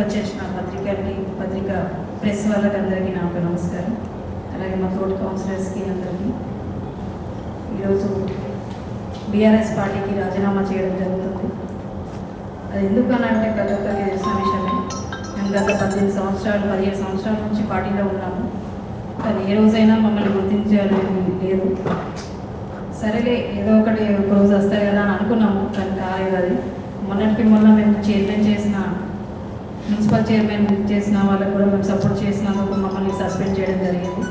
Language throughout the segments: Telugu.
వచ్చేసిన పత్రికలకి పత్రిక ప్రెస్ వాళ్ళకి అందరికీ నాకు నమస్కారం. అలాగే మా తోటి కౌన్సిలర్స్కి అందరికీ. ఈరోజు బీఆర్ఎస్ పార్టీకి రాజీనామా చేయడం జరుగుతుంది. అది ఎందుకు అని అంటే ప్రతి ఒక్కరికి తెలిసిన విషయమే. మేము గత పద్దెనిమిది సంవత్సరాలు పదిహేడు సంవత్సరాల నుంచి పార్టీలో ఉన్నాము. కానీ ఏ రోజైనా మమ్మల్ని గుర్తించాలని లేదు. సరేలే ఏదో ఒకటి ఒక రోజు వస్తాయి కదా అని అనుకున్నాము. కానీ కాలేదు అది. మొన్నటికి మొన్న మేము చైర్మన్ చేసిన మున్సిపల్ చైర్మన్ చేసిన వాళ్ళకు కూడా మేము సపోర్ట్ చేసినందుకు మమ్మల్ని సస్పెండ్ చేయడం జరిగింది.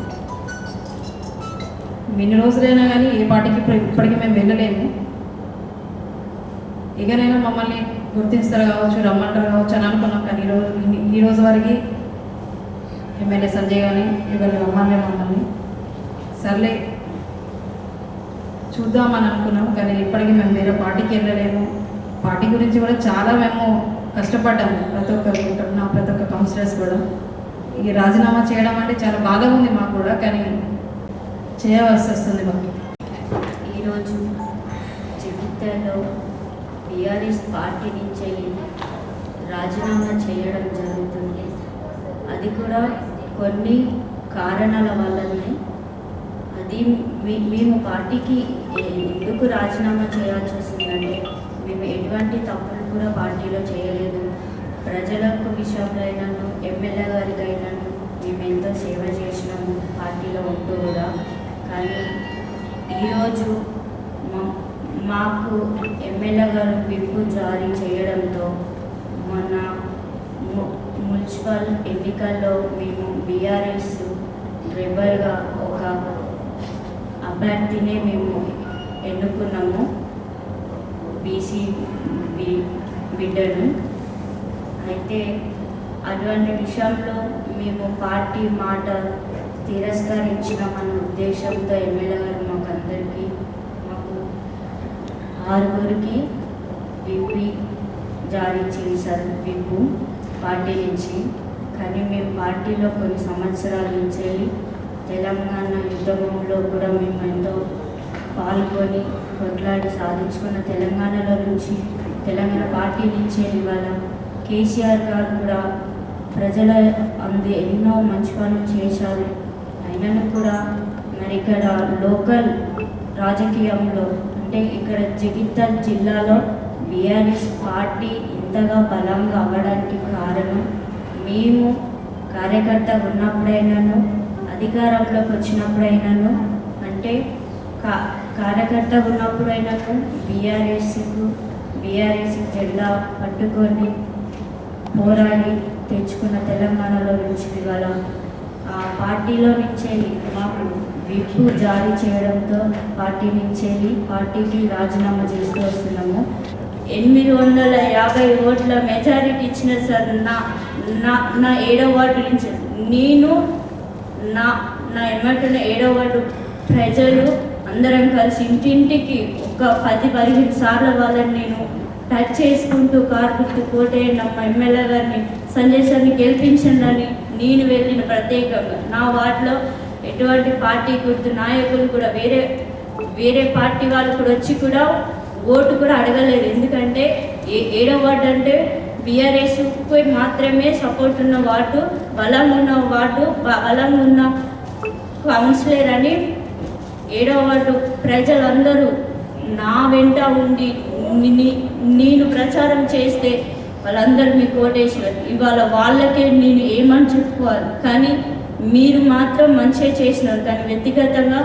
ఎన్ని రోజులైనా కానీ ఏ పార్టీకి ఇప్పుడు ఇప్పటికీ మేము వెళ్ళలేము. ఇకనైనా మమ్మల్ని గుర్తిస్తారు కావచ్చు రమ్మంటారు కావచ్చు అని అనుకున్నాం కానీ ఈరోజు ఈ రోజు వరకు ఎమ్మెల్యే సంజయ్ కానీ ఇవాళ రమ్మలే మమ్మల్ని. సర్లే చూద్దామని అనుకున్నాం కానీ ఇప్పటికీ మేము వేరే పార్టీకి వెళ్ళలేము. పార్టీ గురించి కూడా చాలా మేము కష్టపడ్డాము. ప్రతి ఒక్కరు ఇక్కడ ఉన్న ప్రతి ఒక్క కౌన్సిలర్స్ కూడా. ఈ రాజీనామా చేయడం అంటే చాలా బాధ ఉంది మాకు కూడా కానీ చేయవలసి వస్తుంది మాకు. ఈరోజు జగిత్యాలలో బీఆర్ఎస్ పార్టీ నుంచి రాజీనామా చేయడం జరుగుతుంది. అది కూడా కొన్ని కారణాల వల్లనే. అది మీ- మేము పార్టీకి ఎందుకు రాజీనామా చేయాల్సి వస్తుందంటే మేము ఎటువంటి తప్పులు కూడా పార్టీలో చేయలేదు. ప్రజలకు విషయంలో అయినాను ఎమ్మెల్యే గారికి అయినాను మేము ఎంతో సేవ చేసినాము పార్టీలో ఉంటూ కూడా. కానీ ఈరోజు మా- మాకు ఎమ్మెల్యే గారు విప్పు జారీ చేయడంతో మొన్న మున్సిపల్ ఎన్నికల్లో మేము బీఆర్ఎస్ రెబల్గా ఒక అభ్యర్థినే మేము ఎన్నుకున్నాము. బీసీ బీ బిడ్డను అయితే అటువంటి విషయంలో మేము పార్టీ మాట తిరస్కరించిన మన ఉద్దేశంతో ఎమ్మెల్యే గారు మాకు అందరికీ మాకు ఆరుగురికి విప్పి జారీ చేశారు విప్పు పార్టీ నుంచి. కానీ మేము పార్టీలో కొన్ని సంవత్సరాల నుంచి వెళ్ళి తెలంగాణ యుద్ధంలో కూడా మేము ఎంతో పాల్గొని కొట్లాడి సాధించుకున్న తెలంగాణలో నుంచి తెలంగాణ పార్టీ నుంచే ఇవాళ కేసీఆర్ గారు కూడా ప్రజల అందు ఎన్నో మంచి పనులు చేశారు. అయినను కూడా మరి ఇక్కడ లోకల్ రాజకీయంలో అంటే ఇక్కడ జగిత్యాల జిల్లాలో బీఆర్ఎస్ పార్టీ ఇంతగా బలంగా అవ్వడానికి కారణం మేము కార్యకర్త ఉన్నప్పుడైనాను అధికారంలోకి వచ్చినప్పుడైనాను అంటే కా కార్యకర్త ఉన్నప్పుడైనాను బీఆర్ఎస్కు బీఆర్ఎస్ జెండా పట్టుకొని పోరాడి తెచ్చుకున్న తెలంగాణలో నుంచి ఇవాళ ఆ పార్టీలో నుంచి మాకు విప్పు జారీ చేయడంతో పార్టీ నుంచేది పార్టీకి రాజీనామా చేస్తూ వస్తున్నాము. ఎనిమిది వందల యాభై ఓట్ల మెజారిటీ ఇచ్చిన సార్ నా నా నా ఏడో వార్డు నుంచి నేను నా నా ఏమంటున్న ఏడో వార్డు ప్రజలు అందరం కలిసి ఇంటింటికి ఒక పది పదిహేను సార్లు వాళ్ళని నేను టచ్ చేసుకుంటూ కారు గుర్తు కోటేయండి మా ఎమ్మెల్యే గారిని. సంజయ్ సార్ని గెలిపించండి నేను వెళ్ళిన ప్రత్యేకంగా. నా వార్డులో ఎటువంటి పార్టీ గుర్తు నాయకులు కూడా వేరే వేరే పార్టీ వాళ్ళు కూడా వచ్చి కూడా ఓటు కూడా అడగలేదు. ఎందుకంటే ఏ ఏడో వార్డు అంటే బీఆర్ఎస్ మాత్రమే సపోర్ట్ ఉన్న వార్డు బలం ఉన్న వార్డు బలం ఉన్న కౌన్సిలర్ అని ఏడో వార్డు ప్రజలందరూ నా వెంట ఉండి నేను ప్రచారం చేస్తే వాళ్ళందరూ మీ కోటేశ్వర్ ఇవాళ వాళ్ళకే నేను ఏమని చెప్పుకోవాలి? కానీ మీరు మాత్రం మంచిగా చేసినారు. కానీ వ్యక్తిగతంగా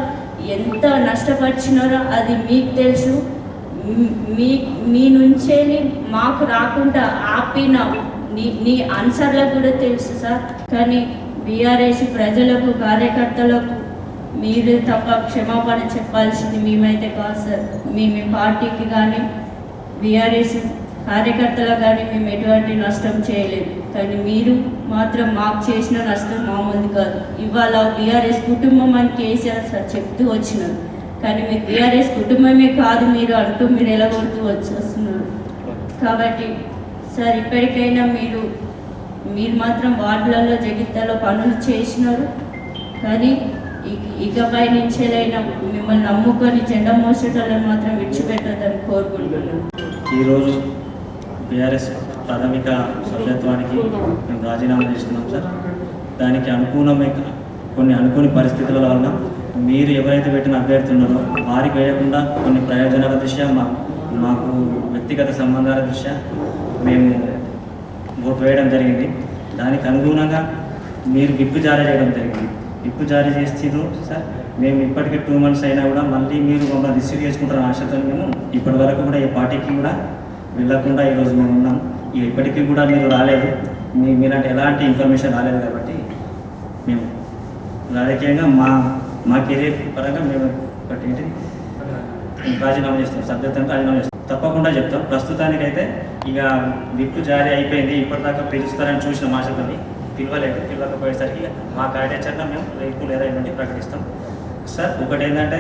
ఎంత నష్టపరిచినారో అది మీకు తెలుసు. మీ మీ నుంచేని మాకు రాకుండా ఆపిన నీ నీ ఆన్సర్లకు కూడా తెలుసు సార్. కానీ బీఆర్ఎస్ ప్రజలకు కార్యకర్తలకు మీరు తప్ప క్షమాపణ చెప్పాల్సింది మేమైతే కాదు సార్. మీ మీ పార్టీకి కానీ బీఆర్ఎస్ కార్యకర్తలకు కానీ మేము ఎటువంటి నష్టం చేయలేదు. కానీ మీరు మాత్రం మాకు చేసిన నష్టం మామూలు కాదు. ఇవాళ బీఆర్ఎస్ కుటుంబం అని కేసీఆర్ సార్ చెప్తూ వచ్చినారు. కానీ మీరు బీఆర్ఎస్ కుటుంబమే కాదు మీరు అంటూ మీరు ఎలగొడుతూ వచ్చి వస్తున్నారు. కాబట్టి సార్ ఇప్పటికైనా మీరు మీరు మాత్రం వార్డులలో జగిత్తాలో పనులు చేసినారు. కానీ ఇక- ఇకపై నుంచేలైనా మిమ్మల్ని నమ్ముకొని జెండా మోసేటోళ్ళని మాత్రం విడిచిపెట్టద్దని కోరుకుంటున్నాను. ఈరోజు బీఆర్ఎస్ ప్రాథమిక సభ్యత్వానికి మేము రాజీనామా చేస్తున్నాం సార్. దానికి అనుకూలమే కొన్ని అనుకోని పరిస్థితుల వలన మీరు ఎవరైతే పెట్టిన అభ్యర్థి ఉన్నారో వారికి వేయకుండా కొన్ని ప్రయోజనాల దృష్ట్యా మా మాకు వ్యక్తిగత సంబంధాల దృష్ట్యా మేము ఓటు వేయడం జరిగింది. దానికి అనుగుణంగా మీరు విప్పు జారీ చేయడం జరిగింది. విప్పు జారీ చేస్తారు సార్. మేము ఇప్పటికే టూ మంత్స్ అయినా కూడా మళ్ళీ మీరు మమ్మల్ని రిసీవ్ చేసుకుంటారని ఆశతో మేము ఇప్పటి వరకు కూడా ఈ పార్టీకి కూడా వెళ్ళకుండా ఈరోజు మేము ఉన్నాం. ఇక ఇప్పటికీ కూడా మీరు రాలేదు. మీ మీరంటే ఎలాంటి ఇన్ఫర్మేషన్ రాలేదు కాబట్టి మేము రాజకీయంగా మా మా కెరీర్ పరంగా మేము ఒకటి రాజీనామా చేస్తాం. సభ్యత్వం రాజీనామా చేస్తాం. తప్పకుండా చెప్తాం. ప్రస్తుతానికైతే ఇక విప్పు జారీ అయిపోయింది. ఇప్పటిదాకా పిలుస్తారని చూసిన మాషతని పిలవలేదు. పిలవకపోయేసరికి మా కార్యాచరణ మేము రేపు లేదా ఎల్లుండి ప్రకటిస్తాం. సార్ ఒకటి ఏంటంటే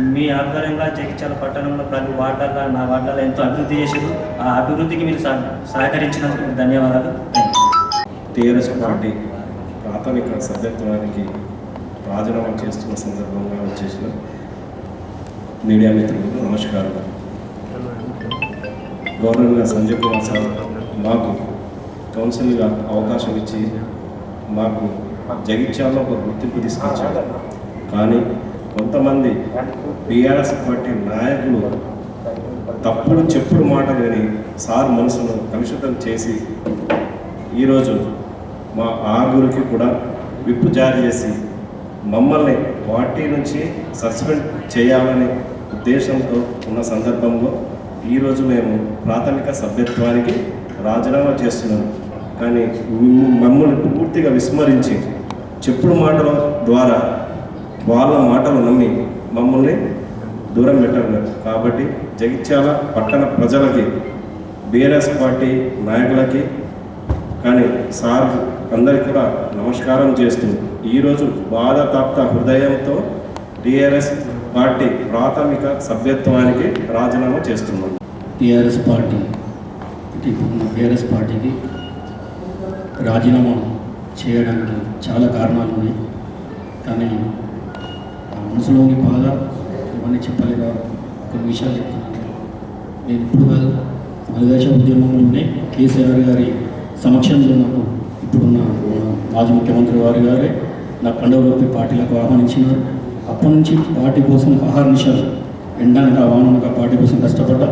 మీ ఆధ్వర్యంలో జగిత్యాల పట్టణంలో ప్రతి వార్డులలో నా వార్డులలో ఎంతో అభివృద్ధి చేసారు ఆ అభివృద్ధికి మీరు సహకరించినందుకు మీకు ధన్యవాదాలు. టీఆర్ఎస్ పార్టీ ప్రాథమిక సభ్యత్వానికి రాజీనామా చేస్తున్న సందర్భంగా వచ్చేసిన మీడియా మిత్రులకు నమస్కారం. గవర్నర్ సంజయ్ కుమార్ సార్ మాకు కౌన్సిల్గా అవకాశం ఇచ్చి మాకు జగిత్యాల్లో ఒక గుర్తింపు తీసుకొచ్చారు. కానీ కొంతమంది బీఆర్ఎస్ పార్టీ నాయకులు తప్పుడు చెప్పుడు మాట విని సార్ మనసును కలుషితం చేసి ఈరోజు మా ఆరుగురికి కూడా విప్పు జారీ చేసి మమ్మల్ని పార్టీ నుంచి సస్పెండ్ చేయాలనే ఉద్దేశంతో ఉన్న సందర్భంలో ఈరోజు మేము ప్రాథమిక సభ్యత్వానికి రాజీనామా చేస్తున్నాం. కానీ మమ్మల్ని పూర్తిగా విస్మరించి చెప్పుడు మాటల ద్వారా వాళ్ళ మాటలు నమ్మి మమ్మల్ని దూరం పెట్టారు. కాబట్టి జగిత్యాల పట్టణ ప్రజలకి బీఆర్ఎస్ పార్టీ నాయకులకి కానీ సార్ అందరికీ కూడా నమస్కారం చేస్తూ ఈరోజు బాధతాప్త హృదయంతో టీఆర్ఎస్ పార్టీ ప్రాథమిక సభ్యత్వానికి రాజీనామా చేస్తున్నాం. టీఆర్ఎస్ పార్టీ అంటే ఇప్పుడున్న పార్టీకి రాజీనామా చేయడానికి చాలా కారణాలు ఉన్నాయి. కానీ మనసులోని బాధ ఇవన్నీ చెప్పలేక కొన్ని విషయాలు చెప్తున్నాను నేను ఇప్పుడు కాదు మలిదేశ ఉద్యమంలోనే కేసీఆర్ గారి సమక్షంలో నాకు ఇప్పుడున్న మాజీ ముఖ్యమంత్రి వారి గారే నా కండవలోకి పార్టీలకు ఆహ్వానించినారు. అప్పటి నుంచి పార్టీ కోసం ఆహార నిషాలు ఎండనక వాననక పార్టీ కోసం కష్టపడ్డా.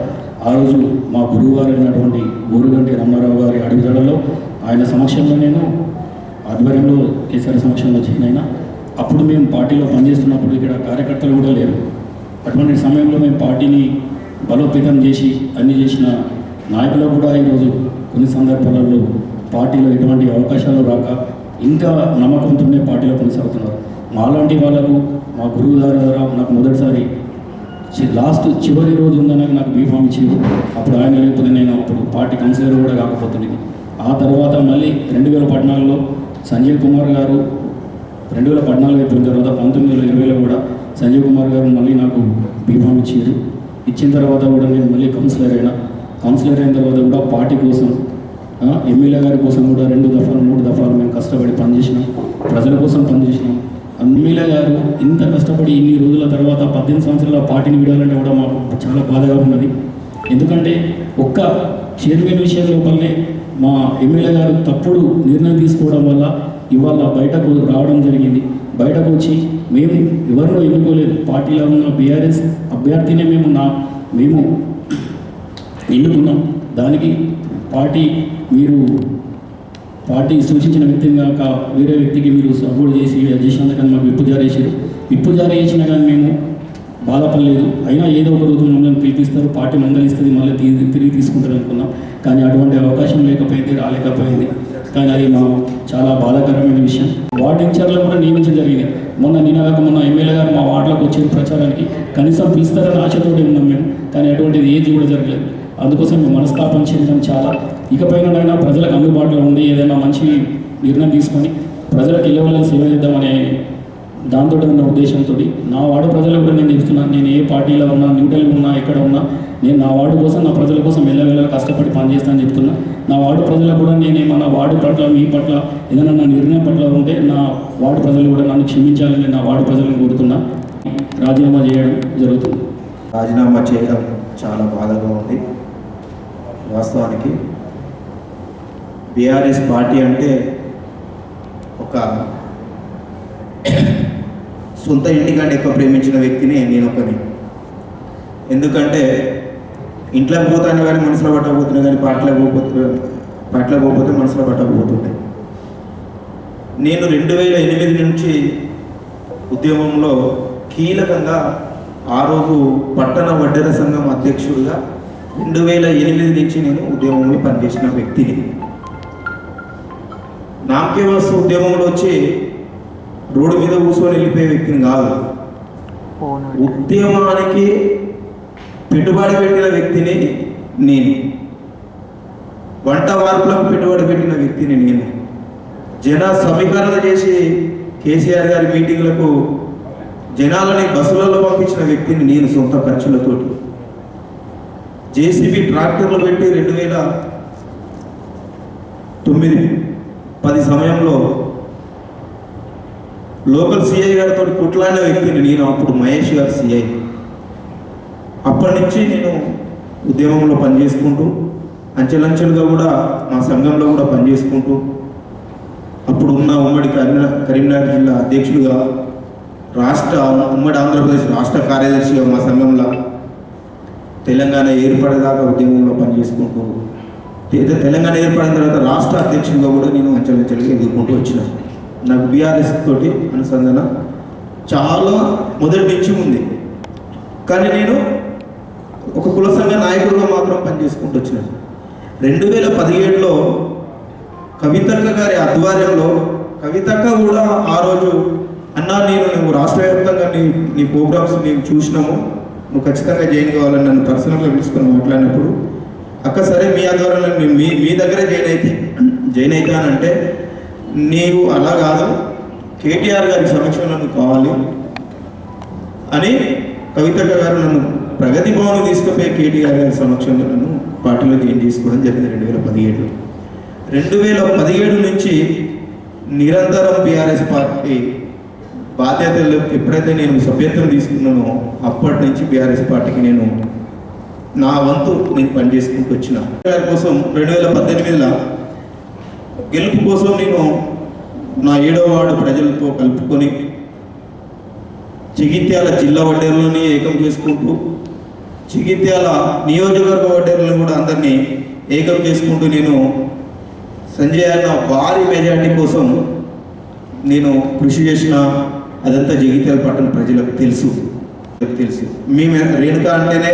ఆ రోజు మా గురువు గారు అయినటువంటి ఊరుగంటి రమణారావు గారి అడుగుజాడలో ఆయన సమక్షంలో నేను ఆధ్వర్యంలో కేసీఆర్ సమక్షంలో జాయిన్ అయినా. అప్పుడు మేము పార్టీలో పనిచేస్తున్నప్పుడు ఇక్కడ కార్యకర్తలు కూడా లేరు. అటువంటి సమయంలో మేము పార్టీని బలోపేతం చేసి అన్ని చేసిన నాయకులు కూడా ఈరోజు కొన్ని సందర్భాలలో పార్టీలో ఎటువంటి అవకాశాలు రాక ఇంకా నమ్మకంతోనే పార్టీలో కొనసాగుతున్నారు. మాలాంటి వాళ్ళకు మా గురువు గారి ద్వారా నాకు మొదటిసారి చి- లాస్ట్ చివరి రోజు ఉందని నాకు బీఫామ్ ఇచ్చింది అప్పుడు ఆయన లేకపోతే నేను అప్పుడు పార్టీ కౌన్సిలర్ కూడా కాకపోతుంది ఆ తర్వాత మళ్ళీ రెండు వేల పద్నాలుగులో సంజయ్ కుమార్ గారు రెండు వేల పద్నాలుగు అయిపోయిన తర్వాత పంతొమ్మిది వేల ఇరవైలో కూడా సంజీవ్ కుమార్ గారు మళ్ళీ నాకు బీఫామ్ ఇచ్చారు. ఇచ్చిన తర్వాత కూడా నేను మళ్ళీ కౌన్సిలర్ అయినా. కౌన్సిలర్ అయిన తర్వాత కూడా పార్టీ కోసం ఎమ్మెల్యే గారి కోసం కూడా రెండు దఫాలు మూడు దఫాలు మేము కష్టపడి పనిచేసినాం. ప్రజల కోసం పనిచేసినాం. ఎమ్మెల్యే గారు ఇంత కష్టపడి ఇన్ని రోజుల తర్వాత పద్దెనిమిది సంవత్సరాల పార్టీని విడాలంటే కూడా మాకు చాలా బాధగా ఉన్నది. ఎందుకంటే ఒక్క చైర్మన్ విషయం లోపలనే మా ఎమ్మెల్యే గారు తప్పుడు నిర్ణయం తీసుకోవడం వల్ల ఇవాళ బయటకు రావడం జరిగింది. బయటకు వచ్చి మేము ఎవరినో ఎన్నుకోలేదు. పార్టీలో ఉన్న బీఆర్ఎస్ అభ్యర్థినే మేము నా మేము ఎన్నుకున్నాం. దానికి పార్టీ మీరు పార్టీ సూచించిన వ్యక్తిని కాక వేరే వ్యక్తికి మీరు సపోర్ట్ చేసి చేసినందుకని మాకు విప్పు జారీ చేశారు విప్పు జారీ చేసినా కానీ మేము బాధపడలేదు. అయినా ఏదో ఒక రోజు మమ్మల్ని పిలిపిస్తారు. పార్టీ మందలిస్తుంది. మళ్ళీ తిరిగి తీసుకుంటారు అనుకున్నాం కానీ అటువంటి అవకాశం లేకపోయింది రాలేకపోయింది. కానీ అది మా చాలా బాధాకరమైన విషయం. వార్డు ఇన్ఛార్జ్లో కూడా నియమించడం జరిగింది. మొన్న నిన్న మొన్న ఎమ్మెల్యే గారు మా వార్డులోకి వచ్చే ప్రచారానికి కనీసం పిలుస్తారని ఆశతోటి ఉన్నాం మేము కానీ అటువంటిది ఏది కూడా జరగలేదు. అందుకోసం మేము మనస్తాపం చెందడం చాలా. ఇకపైనైనా ప్రజలకు అందుబాటులో ఉండి ఏదైనా మంచి నిర్ణయం తీసుకొని ప్రజలకు ఇళ్ళ సేవ చేద్దామనే దాంతో ఉన్న ఉద్దేశంతో నా వార్డు ప్రజల కూడా నేను చెప్తున్నాను నేను ఏ పార్టీలో ఉన్నా న్యూఢిల్లీ ఉన్నా ఎక్కడ ఉన్నా నేను నా వార్డు కోసం నా ప్రజల కోసం వెళ్ళ కష్టపడి పనిచేస్తానని చెప్తున్నా. నా వార్డు ప్రజలు కూడా నేను ఏమన్నా వార్డు పట్ల మీ పట్ల ఏదైనా నా నిర్ణయం పట్ల ఉంటే నా వార్డు ప్రజలు కూడా నన్ను క్షమించాలని నా వార్డు ప్రజలను కోరుతున్నా. రాజీనామా చేయడం జరుగుతుంది. రాజీనామా చేయడం చాలా బాధగా ఉంది. వాస్తవానికి బీఆర్ఎస్ పార్టీ అంటే ఒక సొంత ఇంటికంటే ఎక్కువ ప్రేమించిన వ్యక్తిని నేను ఒకని. ఎందుకంటే ఇంట్లోకి పోతాను కానీ మనసులో పట్టకపోతున్నా కానీ పాటలో పోకపోతున్నా పాటలో పోకపోతే మనసులో పట్టకపోతుంటాయి నేను రెండు వేల ఎనిమిది నుంచి ఉద్యమంలో కీలకంగా ఆ రోజు పట్టణ వడ్డెర సంఘం అధ్యక్షుడిగా రెండు వేల ఎనిమిది నుంచి నేను ఉద్యమంలో పనిచేసిన వ్యక్తిని. నామకే వస్తు ఉద్యమంలో వచ్చి రోడ్డు మీద కూర్చొని వెళ్ళిపోయే వ్యక్తిని కాదు. ఉద్యమానికి పెట్టుబడి పెట్టిన వ్యక్తిని నేను. వంట వార్పులకు పెట్టుబడి పెట్టిన వ్యక్తిని నేను. జన సమీకరణ చేసి కేసీఆర్ గారి మీటింగ్లకు జనాలని బస్సులలో పంపించిన వ్యక్తిని నేను సొంత ఖర్చులతోటి. జేసీబీ ట్రాక్టర్లు పెట్టి రెండు వేల తొమ్మిది పది సమయంలో లోకల్ సిఐ గారితో కొట్లాడిన వ్యక్తిని నేను. అప్పుడు మహేష్ గారు సిఐ అప్పటి నుంచి నేను ఉద్యమంలో పనిచేసుకుంటూ అంచెలంచెలుగా కూడా మా సంఘంలో కూడా పనిచేసుకుంటూ అప్పుడు ఉన్న ఉమ్మడి కరీంనగర్ కరీంనగర్ జిల్లా అధ్యక్షుడిగా రాష్ట్ర ఉమ్మడి ఆంధ్రప్రదేశ్ రాష్ట్ర కార్యదర్శిగా మా సంఘంలో తెలంగాణ ఏర్పడేదాకా ఉద్యమంలో పనిచేసుకుంటూ తె- తెలంగాణ ఏర్పడిన తర్వాత రాష్ట్ర అధ్యక్షుడిగా కూడా నేను అంచెలంచెలుగా ఎదుర్కొంటూ వచ్చిన. నాకు బీఆర్ఎస్ తోటి అనుసంధాన చాలా మొదటి నుంచి ఉంది కానీ నేను ఒక కుల సంఘ నాయకుడిగా మాత్రం పనిచేసుకుంటూ వచ్చిన. రెండు వేల పదిహేడులో కవితక్క గారి ఆధ్వర్యంలో కవితక్క కూడా ఆ రోజు అన్నా నేను నువ్వు రాష్ట్ర వ్యాప్తంగా నీ నీ ప్రోగ్రామ్స్ నేను చూసినాము. నువ్వు ఖచ్చితంగా జాయిన్ కావాలని నన్ను పర్సనల్గా పిలుచుకొని మాట్లాడినప్పుడు అక్క సరే మీ ఆధ్వర్యంలో మీ మీ దగ్గరే జాయిన్ అయితే జాయిన్ అవుతానంటే నీవు అలా కాదు కేటీఆర్ గారి సమక్షంలో నువ్వు కావాలి అని కవితక్క గారు నన్ను ప్రగతి భవన్ తీసుకుపోయి కేటీఆర్ గారి సమక్షంలో నన్ను పార్టీలో జాయిన్ చేసుకోవడం జరిగింది రెండు వేల పదిహేడు. రెండు వేల పదిహేడు నుంచి నిరంతరం బీఆర్ఎస్ పార్టీ బాధ్యతలు ఎప్పుడైతే నేను సభ్యత్వం తీసుకున్నానో అప్పటి నుంచి బీఆర్ఎస్ పార్టీకి నేను నా వంతు నేను పనిచేసుకుంటూ వచ్చిన. గారి కోసం రెండు వేల పద్దెనిమిదిలో గెలుపు కోసం నేను నా ఏడవ వార్డు ప్రజలతో కలుపుకొని చిగిత్యాల జిల్లా వడ్డేరులని ఏకం చేసుకుంటూ చిగిత్యాల నియోజకవర్గ వడ్డేరులను కూడా అందరినీ ఏకం చేసుకుంటూ నేను సంజయ్ అన్న భారీ మెజార్టీ కోసం నేను కృషి చేసిన అదంతా జగిత్యాల పట్టణ ప్రజలకు తెలుసు. తెలుసు. మేము రేణుకా అంటేనే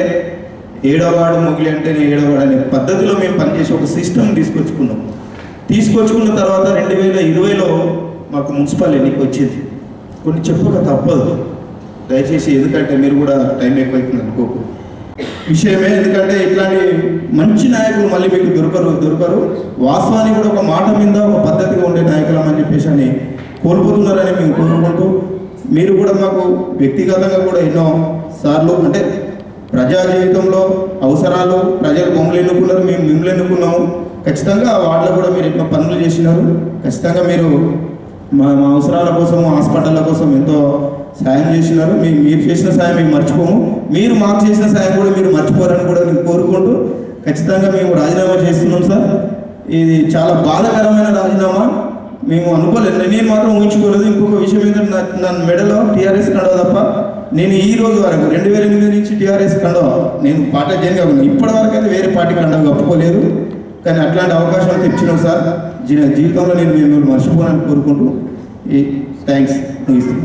ఏడో వాడు మొగిలి అంటేనే ఏడో వాడు అనే పద్ధతిలో మేము పనిచేసి ఒక సిస్టమ్ తీసుకొచ్చుకున్నాం. తీసుకొచ్చుకున్న తర్వాత రెండు వేల ఇరవైలో మాకు మున్సిపల్ ఎన్నిక వచ్చింది కొన్ని చెప్పక తప్పదు. దయచేసి ఎందుకంటే మీరు కూడా టైం ఎక్కువైతుంది అనుకోకు. విషయమే ఎందుకంటే ఇట్లాంటి మంచి నాయకులు మళ్ళీ మీకు దొరకరు దొరకరు. వాస్తవానికి కూడా ఒక మాట మీద ఒక పద్ధతిగా ఉండే నాయకులం అని చెప్పేసి అని కోల్పోతున్నారని మేము కోరుకుంటూ మీరు కూడా మాకు వ్యక్తిగతంగా కూడా ఎన్నో సార్లు అంటే ప్రజా జీవితంలో అవసరాలు ప్రజలు మమ్మల్ని ఎన్నుకున్నారు మేము మిమ్మల్ని ఎన్నుకున్నాము. ఖచ్చితంగా వాటిలో వార్డులో కూడా మీరు ఎన్నో పనులు చేసినారు. ఖచ్చితంగా మీరు మా మా అవసరాల కోసం హాస్పిటళ్ళ కోసం ఎంతో సాయం చేసినారు. మీ- మీరు చేసిన సాయం మేము మర్చిపోము. మీరు మాకు చేసిన సాయం కూడా మీరు మర్చిపోరని కూడా నేను కోరుకుంటూ ఖచ్చితంగా మేము రాజీనామా చేస్తున్నాం సార్. ఇది చాలా బాధాకరమైన రాజీనామా. మేము అనుకోలేదు నేను మాత్రం ఊహించుకోలేదు. ఇంకొక విషయం ఏంటంటే నా మెడలో టీఆర్ఎస్ కండవ తప్ప నేను ఈ రోజు వరకు రెండు వేల ఎనిమిది నుంచి టీఆర్ఎస్ కండవ నేను పార్టీ జైన్ కాకుండా ఇప్పటి వరకు అయితే వేరే పార్టీ కండవ కప్పుకోలేదు. కానీ అట్లాంటి అవకాశాలు తెచ్చినాం సార్. జీవితంలో నేను మిమ్మల్ని మర్చిపోవాలని కోరుకుంటూ ఈ థ్యాంక్స్ ముగిస్తున్నాను.